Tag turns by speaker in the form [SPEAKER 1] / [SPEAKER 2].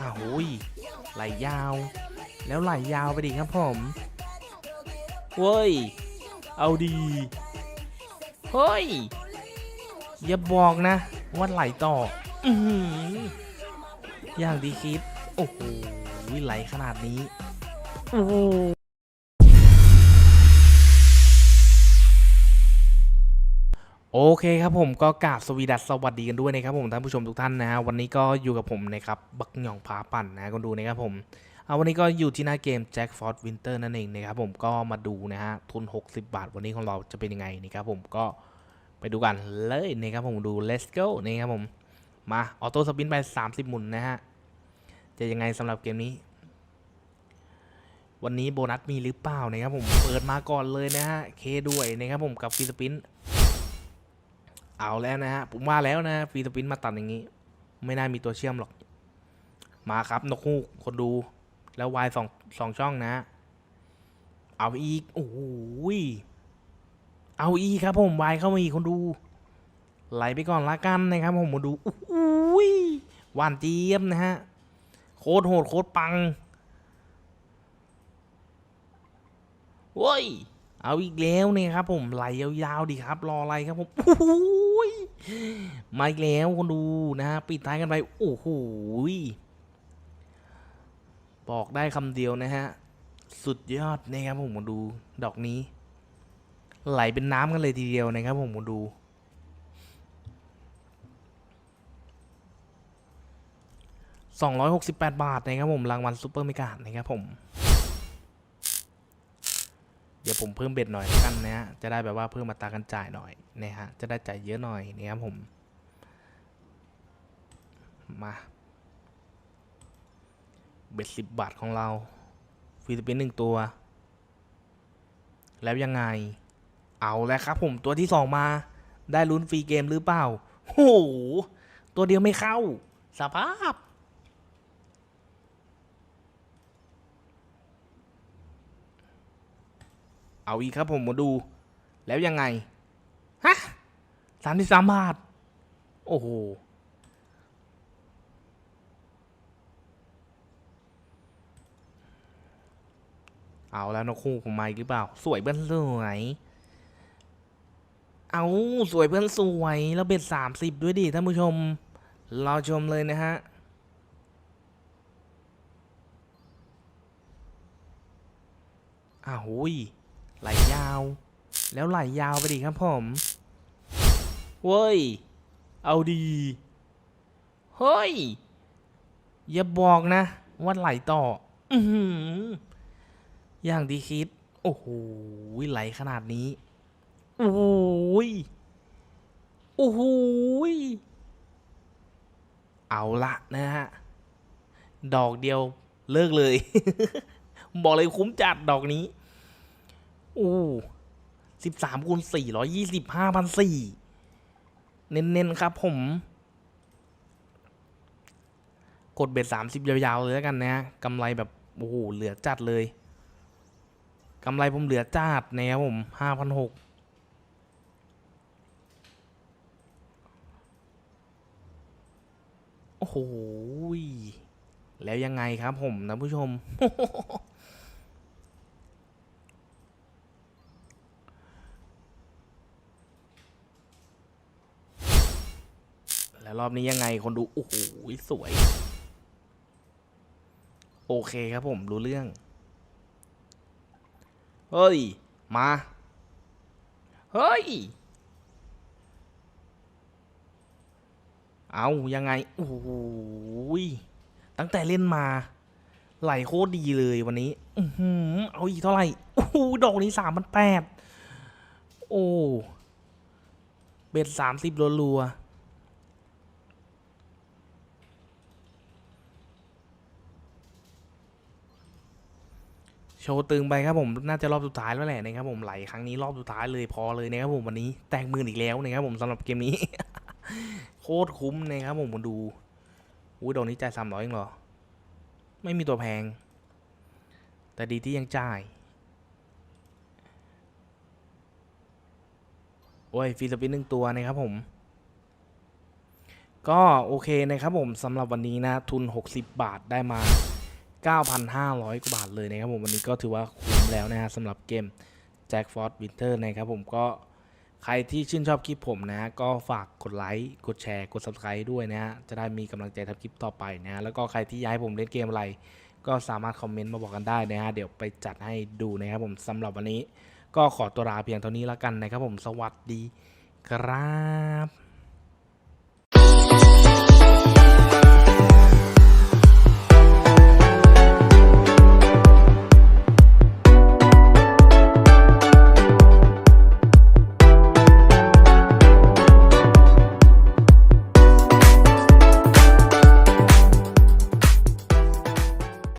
[SPEAKER 1] อ้าวโอ้ยไหลยาว แล้วไหลยาวไปดิครับผมเว้ย เอาดีเฮ้ย อย่าบอกนะว่าไหลต่อ อือหืออย่างดีคิด โอ้โหไหลขนาดนี้ โอ้ เคครับผมก็กราบสวีดัสสวัสดีกันด้วยนะครับผมท่านผู้ชมทุกท่านนะฮะวันนี้ก็อยู่กับผมนะครับบักหยองพาปั่นนะก็ดูนะครับผมเอาวันนี้ก็อยู่ที่หน้าเกม Jack f o r d Winter นั่นเองนะครับผมก็มาดูนะฮะทุน 60 บาท วันนี้ของเราจะเป็นยังไงนะครับผมก็ไปดูกันเลยนะครับผมดู let's go นะครับผมมาออโต้สปินไป 30 หมุนนะฮะจะยังไงสำหรับเกมนี้ วันนี้โบนัสมีหรือเปล่านะครับผมเปิดมาก่อนเลยนะฮะเคด้วยนะครับผมกับฟีสปิน เอาแล้วนะฮะ ผมว่าแล้วนะฟรีสปินมาตัดอย่างนี้ ไม่น่ามีตัวเชื่อมหรอก มาครับ นกฮูกคนดู แล้ววายสองสองช่องนะ เอาอีก โอ้ยเอาอีกครับผมวายเข้ามาอีกคนดู ไหลไปก่อนละกันนะครับผมมาดูโอ้ยหวานเจี๊ยบนะฮะ โคตรโหดโคตรปังเว้ยเอาอีกแล้วเนี่ยครับผมไหลยาวๆดีครับ รออะไรครับผมโอ้ มาอีกแล้วคนดูนะฮะปิดท้ายกันไปโอ้โหบอกได้คำเดียวนะฮะ สุดยอดนะครับผมมาดูดอกนี้ ไหลเป็นน้ำกันเลยทีเดียวนะครับผมมาดู 268 บาทนะครับผมรางวัลซูเปอร์เมกานะครับผม เดี๋ยวผมเพิ่มเบ็ดหน่อยกันนะฮะจะได้แบบว่าเพิ่มมาตากันจ่ายหน่อยนะฮะจะได้จ่ายเยอะหน่อยนะครับผมมาเบ็ดสิบบาทของเราฟรีสปินหนึ่งตัว แล้วยังไง เอาแล้วครับผมตัวที่สองมา ได้ลุ้นฟรีเกมหรือเปล่าโอ้โหตัวเดียวไม่เข้า สภาพ เอาอีกครับผมมาดู แล้วยังไง ฮะสามสิบสามบาท โอ้โห เอาแล้วนกคู่ผมมาอีกหรือเปล่า สวยเพื่อนสวย เอาสวยเพื่อนสวย แล้วเบ็ดสามสิบด้วยดิท่านผู้ชมรอชมเลยนะฮะอ้าวหุย ไหลยาว แล้วไหลยาวไปดิครับผมเว้ย เอาดีเฮ้ย อย่าบอกนะ ว่าไหลต่อ อือหืออย่างที่คิด โอ้โหไหลขนาดนี้ โอ้โหยโอ้โหยเอาละนะฮะ ดอกเดียวเลิกเลย บอกเลยคุ้มจัดดอกนี้ โอ้สิบสามคูณสี่ร้อยยี่สิบห้าพันสี่เน้นๆครับผม กดเบ็ดสามสิบยาวๆเลยแล้วกันนะฮะกำไรแบบ โอ้โห เหลือจัดเลยกำไรผมเหลือจัดนะครับผมห้าพันหกโอ้โห แล้วยังไงครับผมนะผู้ชม แล้ว รอบนี้ยังไงคนดู โอ้โห สวย โอเคครับผม รู้เรื่อง เฮ้ย มา เฮ้ย เอายังไง โอ้โหยตั้งแต่เล่นมา ไหลโคตรดีเลยวันนี้ อือเอาอีกเท่าไหร่ โอ้โห ดอกนี้สามพันแปด โอ้ เบ็ดสามสิบรัวๆ โชว์ตึงไปครับผมน่าจะรอบสุดท้ายแล้วแหละนะครับผมไหลครั้งนี้รอบสุดท้ายเลยพอเลยนะครับผมวันนี้แตกมื่นอีกแล้วนะครับผมสำหรับเกมนี้ โคตรคุ้มนะครับผมมาดูอุ้ยดอกนี้จ่ายสามร้อยเองเหรอ ไม่มีตัวแพง แต่ดีที่ยังจ่ายโอ้ยฟีสปินหนึ่งตัวนะครับผม ก็โอเคนะครับผมสำหรับวันนี้นะทุน 60 บาทได้มา 9,500 กว่าบาทเลยนะครับผมวันนี้ก็ถือว่าคุ้มแล้วนะฮะสำหรับเกม Jack f o r ์ Winter นะครับผมก็ใครที่ชื่นชอบคลิปผมนะ ก็ฝากกดไลค์กดแชร์กด Subscribe ด้วยนะฮะจะได้มีกำลังใจทำคลิปต่อไปนะแล้วก็ใครที่อยากให้ผมเล่นเกมอะไร ก็สามารถคอมเมนต์มาบอกกันได้นะฮะเดี๋ยวไปจัดให้ดูนะครับผมสำหรับวันนี้ ก็ขอตัวลาเพียงเท่านี้แล้วกันนะครับผมสวัสดีครับ